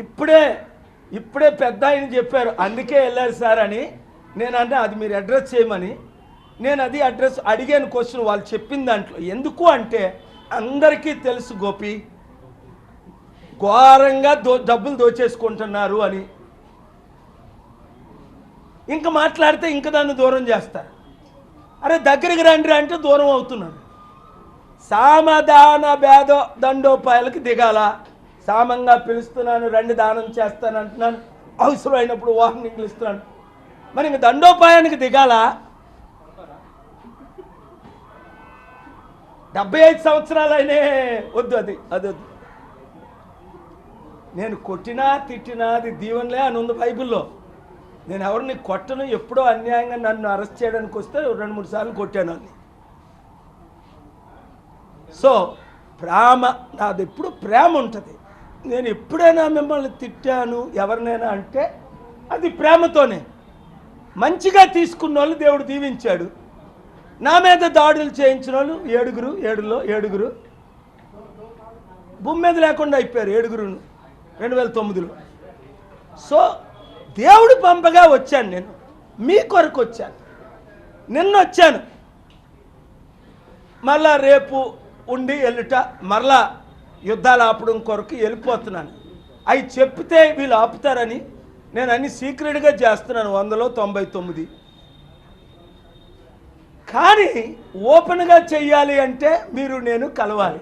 ఇప్పుడే ఇప్పుడే పెద్ద ఆయన చెప్పారు అందుకే వెళ్ళారు సార్ అని. నేను అంటే అది మీరు అడ్రస్ చేయమని. నేను అది అడ్రస్ అడిగాను క్వశ్చన్ వాళ్ళు చెప్పిన దాంట్లో. ఎందుకు అంటే అందరికీ తెలుసు గోపి ఘోరంగా దో డబ్బులు దోచేసుకుంటున్నారు అని. ఇంకా మాట్లాడితే ఇంకా దాన్ని దూరం చేస్తారు. అరే దగ్గరికి రండి అంటే దూరం అవుతున్నారు. సామదాన భేద దండోపాయాలకి దిగాల? సామంగా పిలుస్తున్నాను రెండు దానం చేస్తాను అంటున్నాను. అవసరమైనప్పుడు వార్నింగ్లు ఇస్తున్నాను. మరి ఇంక దండోపాయానికి దిగాల? డెబ్బై ఐదు సంవత్సరాలైనే వద్దు అది అది వద్దు. నేను కొట్టినా తిట్టినా అది దీవెనలే అని ఉంది బైబిల్లో. నేను ఎవరిని కొట్టను ఎప్పుడో అన్యాయంగా నన్ను అరెస్ట్ చేయడానికి వస్తే రెండు మూడు సార్లు కొట్టాను అని సో ప్రేమ నాది ఎప్పుడు ప్రేమ ఉంటుంది. నేను ఎప్పుడైనా మిమ్మల్ని తిట్టాను ఎవరినైనా అంటే అది ప్రేమతోనే. మంచిగా తీసుకున్న వాళ్ళు దేవుడు దీవించాడు. నా మీద దాడులు చేయించిన వాళ్ళు ఏడుగురు ఏడులో ఏడుగురు. భూమి మీద లేకుండా అయిపోయారు ఏడుగురును రెండు వేల తొమ్మిదిలో. సో దేవుడు పంపగా వచ్చాను నేను. మీ కొరకు వచ్చాను. నిన్న వచ్చాను మళ్ళా రేపు ఉండి వెళ్ళుట మరలా యుద్ధాలు ఆపడం కొరకు వెళ్ళిపోతున్నాను. అవి చెప్తే వీళ్ళు ఆపుతారని నేను అన్ని సీక్రెట్గా చేస్తున్నాను వందలో తొంభై తొమ్మిది. కానీ ఓపెన్గా చెయ్యాలి అంటే మీరు నేను కలవాలి.